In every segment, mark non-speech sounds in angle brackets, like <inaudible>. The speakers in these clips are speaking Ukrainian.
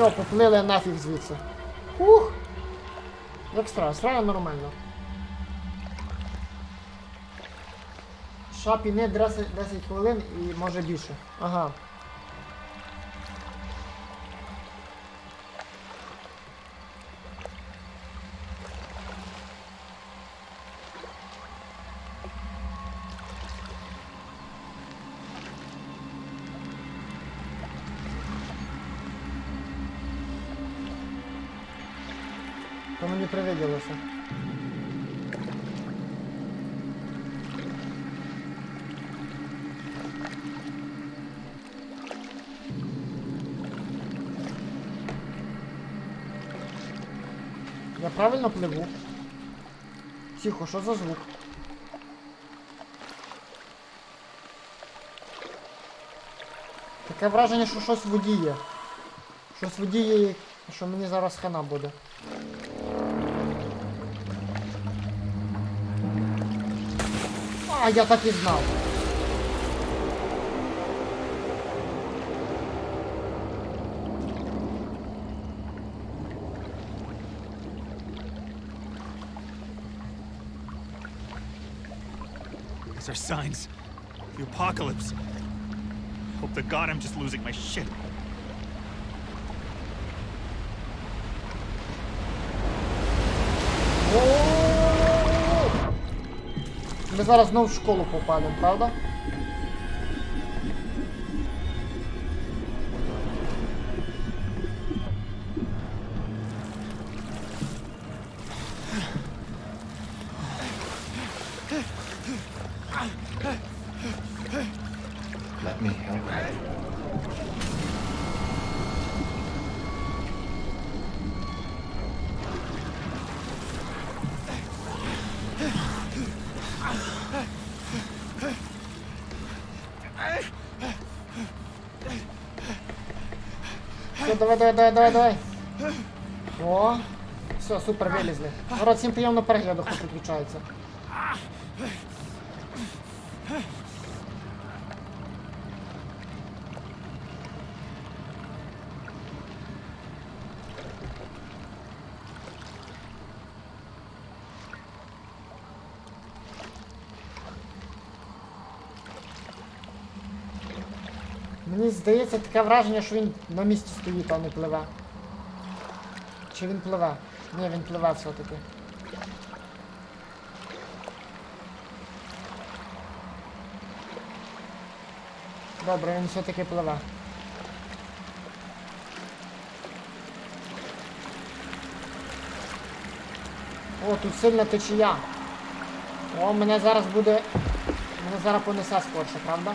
Все, поплили нафіг звідси. Ух! Як страва, страва нормально. Шапі не 10, 10 хвилин і може більше. Ага. Я правильно пливу? Тихо, що за звук? Таке враження, що щось в воді є. Щось в воді є, що мені зараз хана буде. А, я так і знав. are signs. The apocalypse. Hope to God I'm just losing my shit. О-о-о-о-о! Ми зараз знов в школу попадемо, правда? Давай, давай, давай, давай. О, все, супер, вилізли. Народ, всім приємно перегляду, хоч підключається. Мені здається таке враження, що він на місці стоїть, а не пливе. Чи він пливе? Ні, він пливе все-таки. Добре, він все-таки пливе. О, тут сильна течія. О, мене зараз буде. Мене зараз понесе скорше, правда?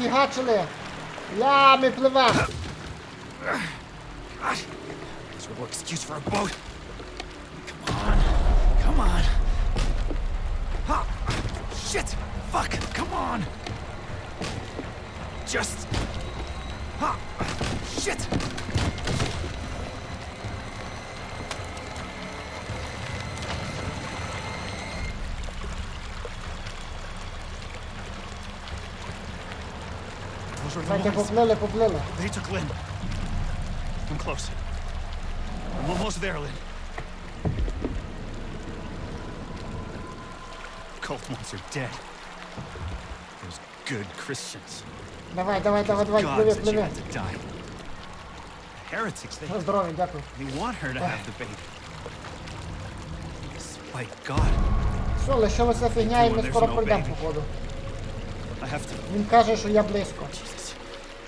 У, пофігачили. Я, ми пливемо. This would work excuse for a boat. Come on. Come on. Ha! Shit! Fuck! Come on! Just. Those are the Давайте ones. поплили, поплили. They took Lynn. I'm close. I'm almost there, Lynn. Cult ones are dead. Those good Christians. Давай, давай, давай, давай, God пливи, said she пливи. had to die. Heretics, they, На здоров'я, дякую. they want her to have the baby. Despite God, Все, лишилася фігня і ми скоро пройдемо, походу. I have to. Він каже, що я близько. Jesus.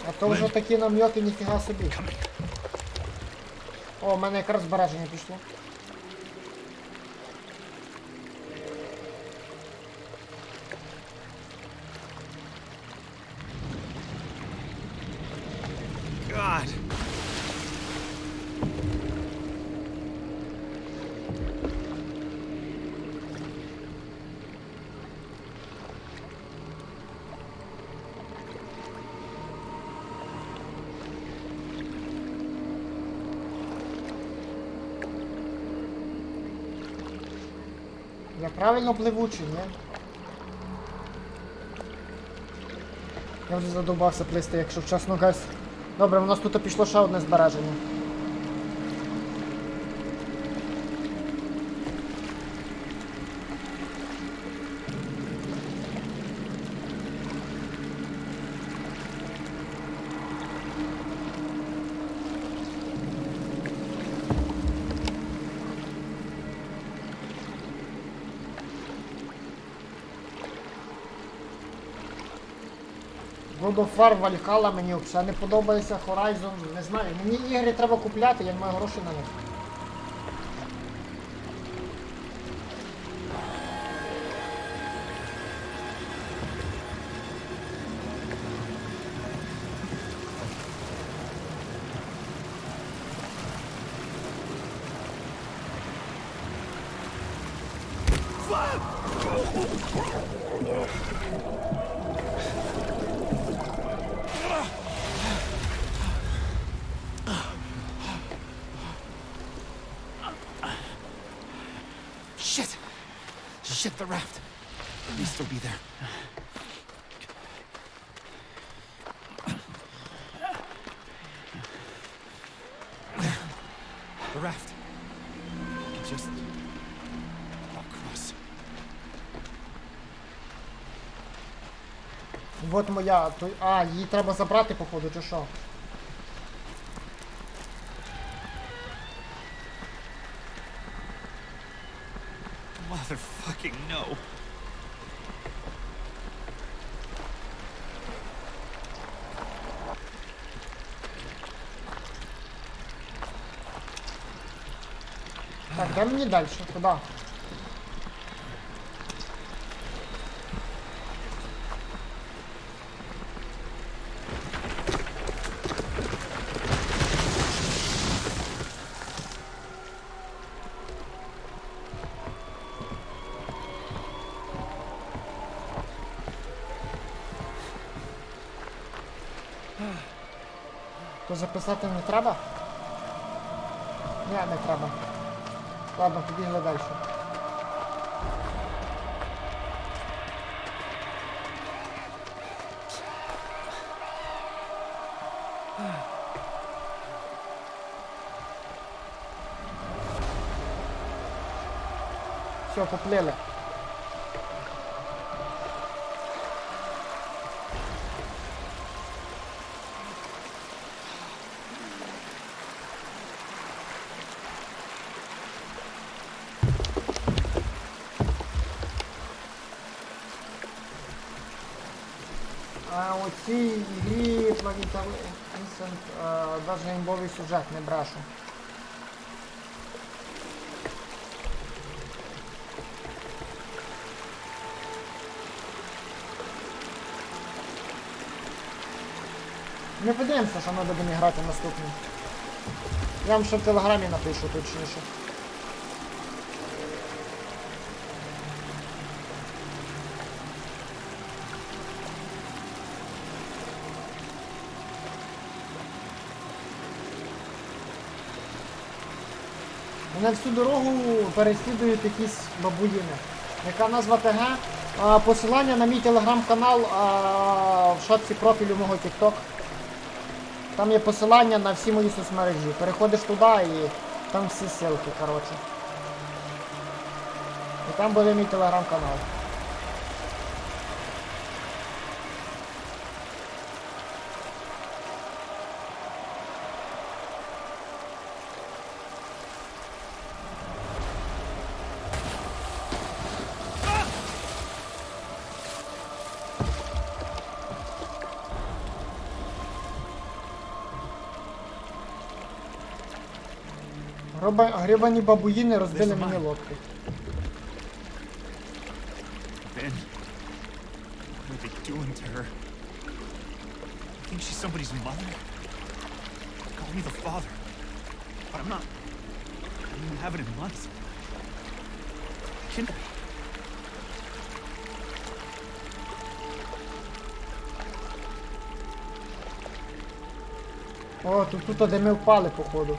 А то вже такі намьоки, ніфіга собі. О, у мене якраз збереження пішло. Правильно пливучий, ні? Я вже задовбався плисти, якщо вчасно газ. Добре, у нас тут пішло ще одне збереження. God of War Valhalla мені взагалі не подобається, Horizon, не знаю. Мені ігри треба купляти, я маю грошей на них. Shit! Shit, the raft. It may still be there. The raft. I can just walk across. Вот моя. То... А, її треба забрати, походу, чи що? Motherfucking no. Так, де мені далі? Куди? То записати не треба? Ні, не треба. Ладно, побігли далі. Все, поплили. Сюжет, не брашу. Ми подивимося, що ми будемо грати наступним. Я вам ще в телеграмі напишу точніше. Мене всю дорогу переслідують якісь бабуїни. Яка назва ТГ? Посилання на мій телеграм-канал в шапці профілю мого TikTok. Там є посилання на всі мої соцмережі. Переходиш туди і там всі ссылки, коротше. І там буде мій телеграм-канал. Гроба... Грибані бабуїни розбили мені лодку. Doing to her? I think she's somebody's mother? call me the father, but I'm not. I don't have it in months. Shouldn't be. О, тут, тут де ми впали, походу.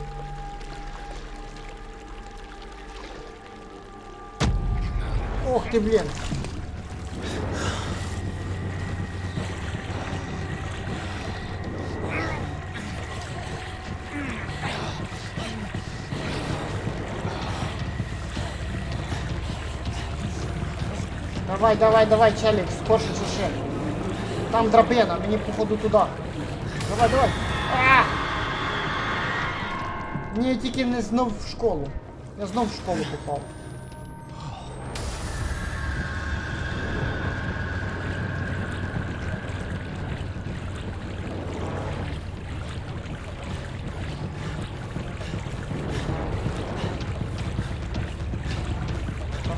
Ох ти, блін. Давай, давай, давай, челік, скорше чеши. Там драбина, мені походу туди. Давай, давай. А! Ні, я тільки не знов в школу. Я знов в школу попав.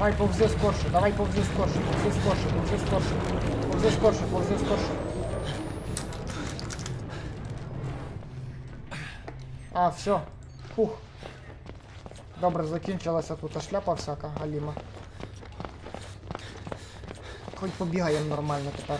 Давай повзи скорше, давай повзи скорше, повзи скорше, повзи скорше, повзи скорше, повзи скорше. А, все. Фух. Добре, закінчилася тут шляпа всяка, Галіма. Хоч побігаємо нормально тепер.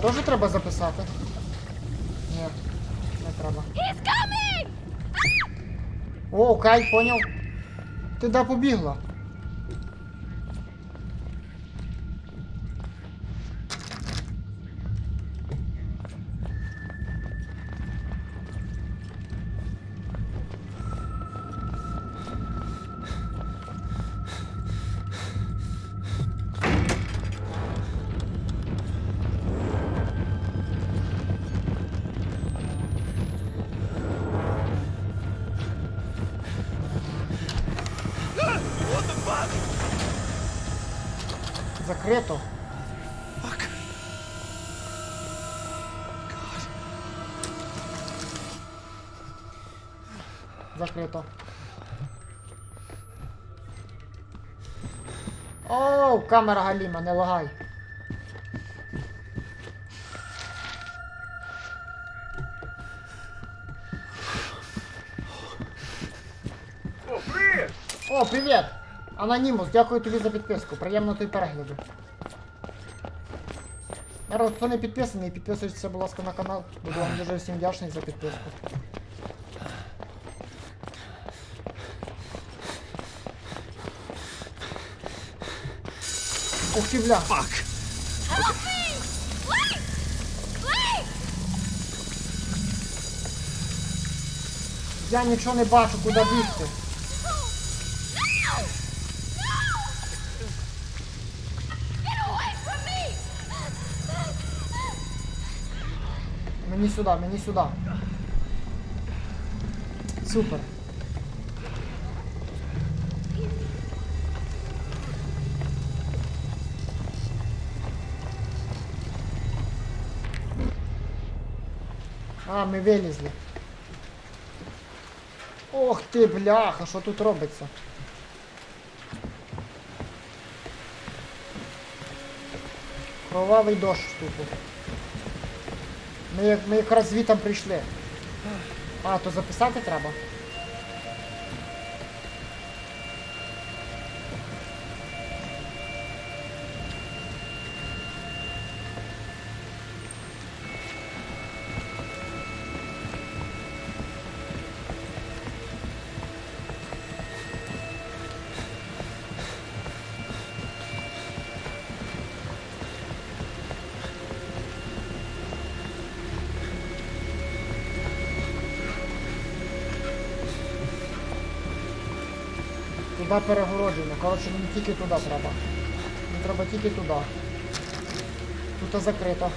Теж треба записати? Ні, не треба. О, окей, поняв. Ти де побігла? Закрито. Закрито. Оу, камера Галіма, не лагай. Анонімус, дякую тобі за підписку. Приємно тобі перегляду. Народ, хто не підписаний, підписуйтесь, будь ласка, на канал. Буду вам дуже всім вдячний за підписку. Ух ти, бля. Fuck. Я нічого не бачу, куди бігти. Мені сюди, мені сюди. Супер. А, ми вилізли. Ох ти, бляха, що тут робиться? Кровавий дощ тупо. Ми, ми якраз звітом прийшли. А, то записати треба? Туди перегородження, Коротше, мені тільки туди треба. Мені треба тільки туди. Тут закрито.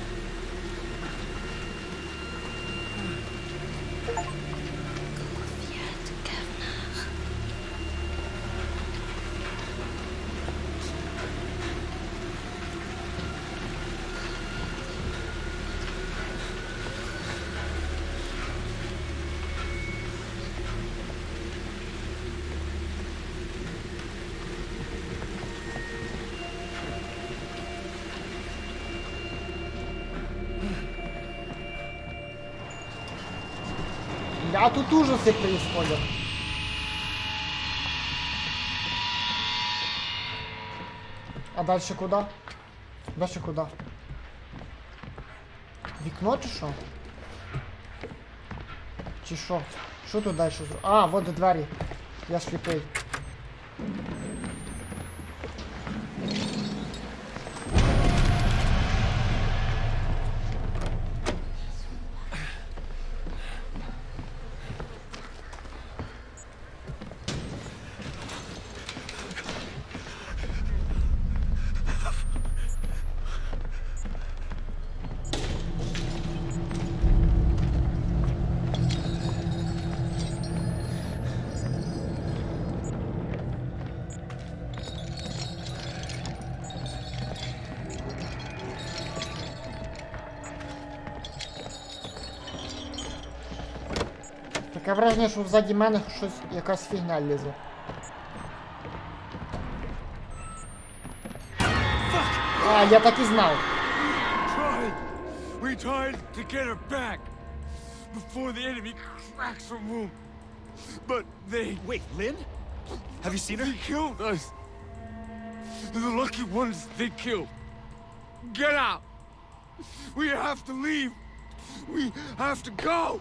Бля, тут ужасы происходят. А дальше куда? Дальше куда? Вікно чи що? Чи що? Що тут дальше? А, вот двері. Я сліпий. Таке враження, що взаді мене щось якась фігня лізе. А, я так і знав. tried. We tried to get her back before the enemy cracks her womb. But they Wait, Lynn? Have you seen her? they killed us. The lucky ones they killed. Get out. We have to leave. We have to go.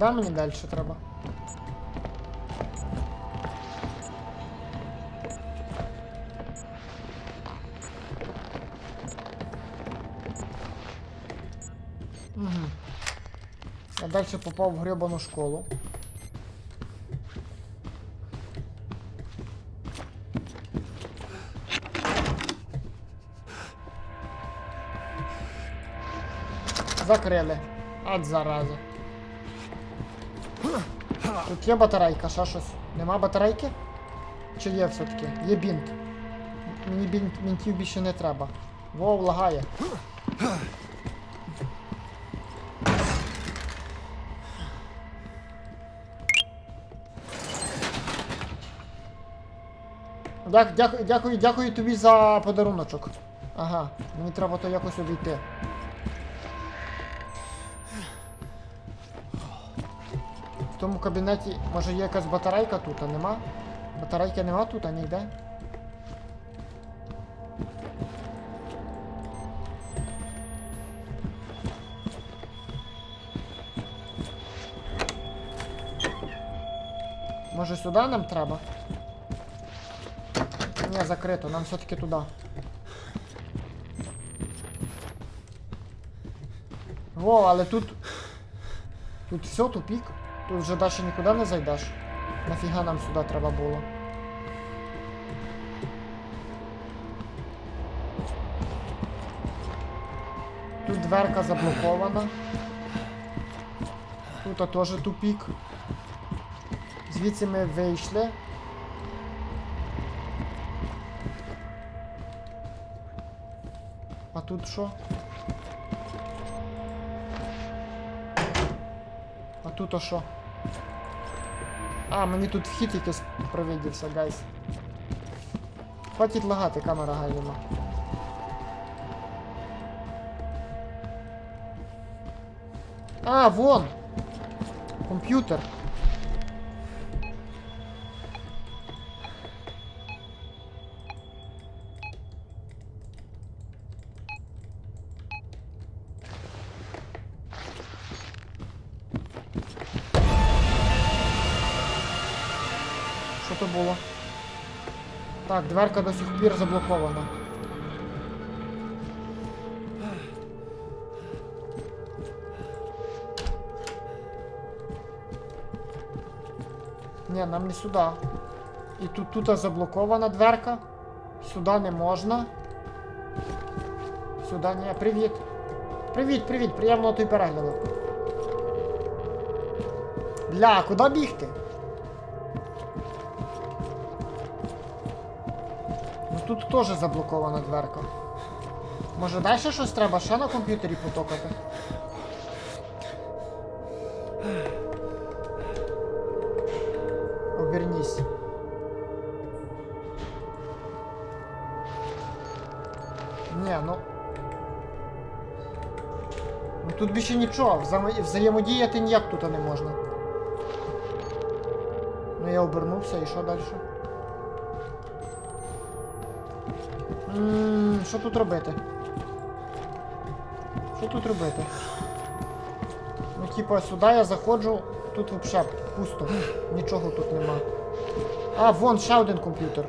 Куди мені далі треба? Угу. Я далі попав в гребану школу. Закрили. От зараза. Тут є батарейка, ще щось. Нема батарейки? Чи є все-таки? Є бінт. Мені бінт, бінтів більше не треба. Вов, лагає. Дякую, дякую, дякую тобі за подаруночок. Ага, мені треба то якось обійти. Тому кабінеті, може є якась батарейка тут, а нема? Батарейки нема тут, а ніде? Може сюди нам треба? Ні, закрито, нам все-таки туди. Во, але тут. Тут все тупік. Тут вже далі нікуди не зайдеш. Нафіга нам сюди треба було. Тут дверка заблокована. Тут теж тупік. Звідси ми вийшли. А тут що? А тут а що? А, мені тут вхід якийсь провідівся, гайс. Хватить лагати, камера галіма. А, вон! Комп'ютер. Так, дверка до сих пір заблокована. Ні, нам не сюди. І тут тут заблокована дверка. Сюди не можна. Сюди ні. Привіт. Привіт, привіт, приємного тобі перегляду. Бля, куди бігти? Тут теж заблокована дверка. Може далі щось треба ще на комп'ютері потокати? Вернісь. Ні, ну. Ну тут більше нічого, взаємо- взаємодіяти ніяк тут не можна. Ну я обернувся і що далі? Ммм, що тут робити? Що тут робити? Ну, типа, сюди я заходжу, тут взагалі пусто. Нічого тут нема. А, вон ще один комп'ютер.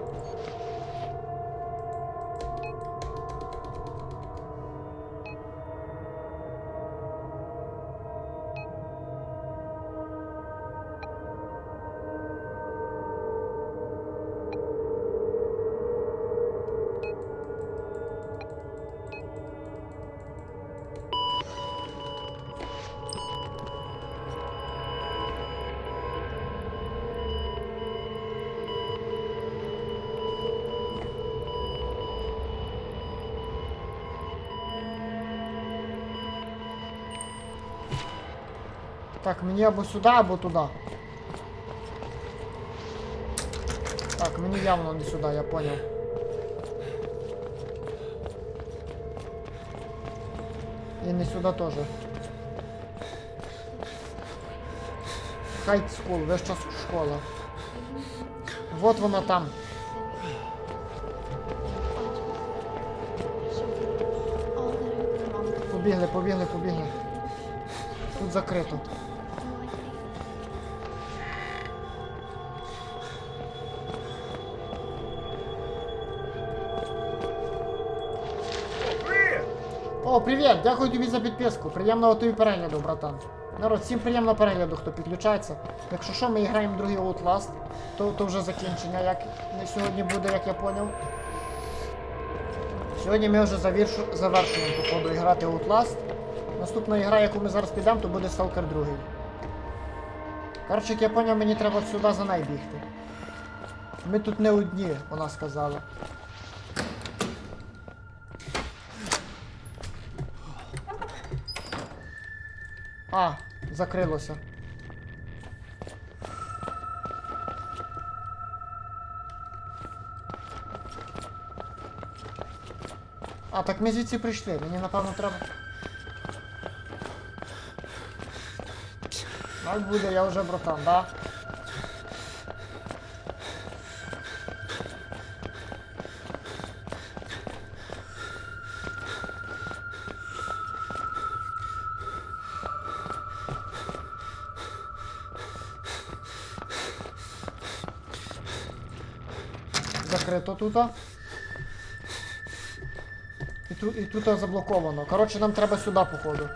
Так, мені або сюди, або туди. Так, мені явно не сюди, я понял. І не сюди теж. Хайт скул, весь час школа. Вот вона там. Побігли, побігли, побігли. Тут закрито. О, привіт! Дякую тобі за підписку. Приємного тобі перегляду, братан. Народ, всім приємного перегляду, хто підключається. Якщо що, ми граємо другий Outlast, то, то вже закінчення, як не сьогодні буде, як я поняв. Сьогодні ми вже завіршу, завершуємо, походу, грати Outlast. Наступна ігра, яку ми зараз підемо, то буде Stalker 2. Коротше, як я поняв, мені треба сюди за нею бігти. Ми тут не одні, вона сказала. А, закрилося. А, так ми звідси прийшли. Мені напевно треба. Так буде, я вже братан, да? Закрито. І тут, і тут заблоковано. Коротше, нам треба сюди, походу.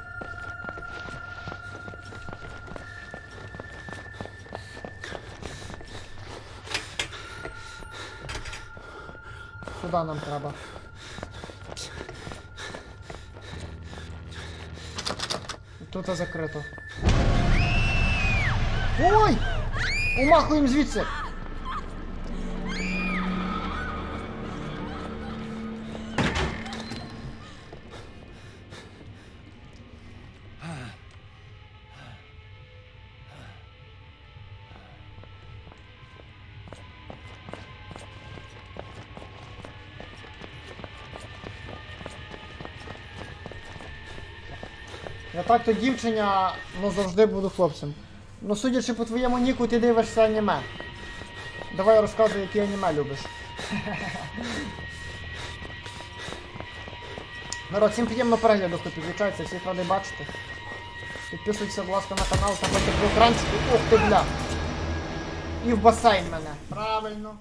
Сюди нам треба. І тут закрито. Ой! Умахуємо звідси! То дівчиня, ну завжди буду хлопцем. Ну судячи по твоєму ніку, ти дивишся аніме. Давай розказуй, які аніме любиш. <laughs> Народ, всім приємно перегляду, хто підключається, всіх радий бачити. Підписуйтеся, будь ласка, на канал, там бачите в екранчику. Ух ти, бля. І в басейн мене. Правильно.